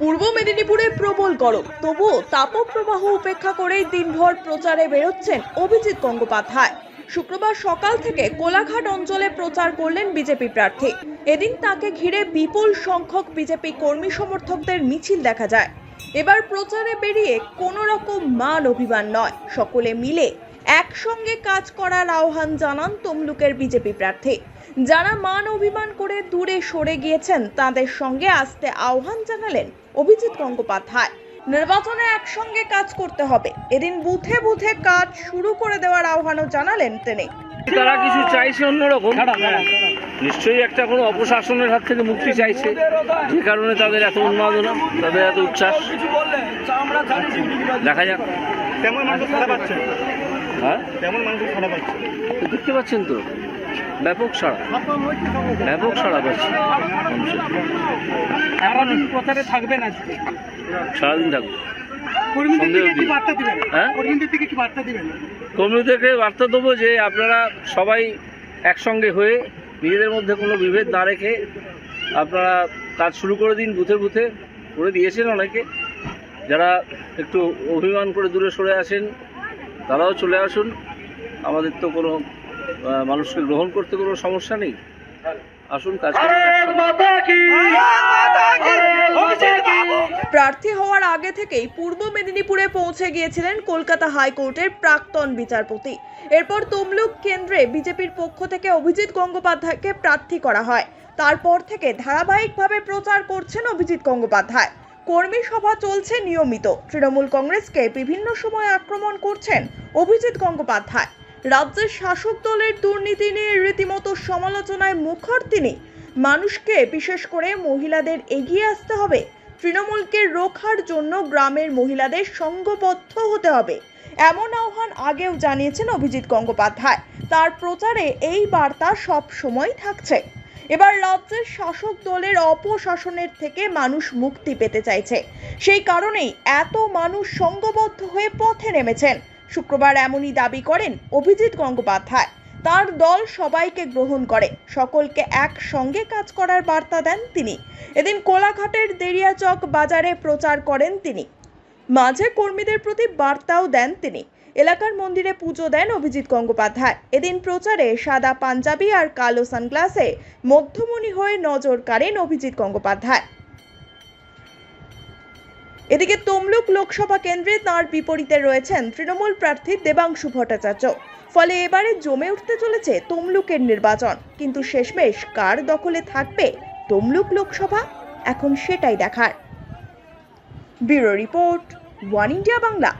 পূর্ব মেদিনীপুরে প্রবল গরম। তবুও তাপপ্রবাহ উপেক্ষা করেই দিনভর প্রচারে বেরোচ্ছেন অভিজিৎ গঙ্গোপাধ্যায়। শুক্রবার সকাল থেকে কোলাঘাট অঞ্চলে প্রচার করলেন বিজেপি প্রার্থী। এদিন তাকে ঘিরে বিপুল সংখ্যক বিজেপি কর্মী সমর্থকদের মিছিল দেখা যায়। এবার প্রচারে বেরিয়ে কোনো রকম মান অভিমান নয়। সকলে মিলে একসঙ্গে কাজ করার আহ্বান জানান তমলুকের বিজেপি প্রার্থী। যারা মান অভিমান করে দূরে সরে গিয়েছেন তাদের সঙ্গে আসতে আহ্বান জানালেন অভিজিৎ গঙ্গোপাধ্যায়। নির্বাচনে একসঙ্গে কাজ করতে হবে। এদিন বুথে বুথে কাজ শুরু করে দেওয়ার আহ্বানও জানালেন তিনি। তারা কিছু চাইছে অন্যরকম। নিশ্চয়ই একটা কোনো অপশাসনের হাত থেকে মুক্তি চাইছে। যে কারণে তাদের এত উন্মাদনা তাদের এত উচ্ছ্বাস। দেখা যাক। তেমন মানুষ পাচ্ছে। হ্যাঁ? তেমন মানুষ পাচ্ছে। দেখতে পাচ্ছেন তো? ব্যাপক সাড়া। ব্যাপক সাড়া পাচ্ছে। সারাদিন প্রচারে থাকবেন আজকে? সারাদিন থাকবে। কর্মীদের থেকে বার্তা হ্যাঁ? কর্মীদেরকে বার্তা দেবো যে আপনারা সবাই একসঙ্গে হয়ে নিজেদের মধ্যে কোনো বিভেদ না রেখে আপনারা কাজ শুরু করে দিন বুথে বুথে। করে দিয়েছেন অনেকে। যারা একটু অভিমান করে দূরে সরে আসেন তারাও চলে আসুন। আমাদের তো কোনো মানুষকে গ্রহণ করতে কোনো সমস্যা নেই? আসুন কাজ প্রার্থী হওয়ার আগে থেকেই পূর্ব মেদিনীপুরে পৌঁছে গিয়েছিলেন কলকাতা হাইকোর্টের প্রাক্তন বিচারপতি। এরপর তমলুক কেন্দ্রে বিজেপির পক্ষ থেকে অভিজিৎ গঙ্গোপাধ্যায়কে প্রার্থী করা হয়। তারপর থেকে ধারাবাহিকভাবে প্রচার করছেন অভিজিৎ গঙ্গোপাধ্যায়। কর্মী সভা চলছে নিয়মিত। তৃণমূল কংগ্রেসকে বিভিন্ন সময় আক্রমণ করছেন অভিজিৎ গঙ্গোপাধ্যায়। রাজ্যের শাসক দলের দুর্নীতি নিয়ে রীতিমতো সমালোচনায় মুখর তিনি। মানুষকে বিশেষ করে মহিলাদের এগিয়ে আসতে হবে। তৃণমূলকে রোখার জন্য গ্রামের মহিলাদের সঙ্গবদ্ধ হতে হবে। এমন আহ্বান আগেও জানিয়েছেন অভিজিৎ গঙ্গোপাধ্যায়। তার প্রচারে এই বার্তা সব সময় থাকছে। এবার রাজ্যের শাসক দলের অপশাসনের থেকে মানুষ মুক্তি পেতে চাইছে। সেই কারণেই এত মানুষ সঙ্গবদ্ধ হয়ে পথে নেমেছেন। শুক্রবার এমনই দাবি করেন অভিজিৎ গঙ্গোপাধ্যায়। তার দল সবাইকে গ্রহণ করে, সকলকে একসঙ্গে কাজ করার বার্তা দেন তিনি। এদিন কোলাঘাটের দেরিয়াচক বাজারে প্রচার করেন তিনি। মাঝে কর্মীদের প্রতি বার্তাও দেন তিনি। এলাকার মন্দিরে পুজো দেন অভিজিৎ গঙ্গোপাধ্যায়। এদিন প্রচারে সাদা পাঞ্জাবি আর কালো সানগ্লাসে মধ্যমণি হয়ে নজর কাড়েন অভিজিৎ গঙ্গোপাধ্যায়। এদিকে তমলুক লোকসভা কেন্দ্রে তার বিপরীতে রয়েছেন তৃণমূল প্রার্থী দেবাংশু ভট্টাচার্য। ফলে এবারে জমে উঠতে চলেছে তমলুকের নির্বাচন। কিন্তু শেষমেশ কার দখলে থাকবে তমলুক লোকসভা? এখন সেটাই দেখার। Bureau report, One India Bangla.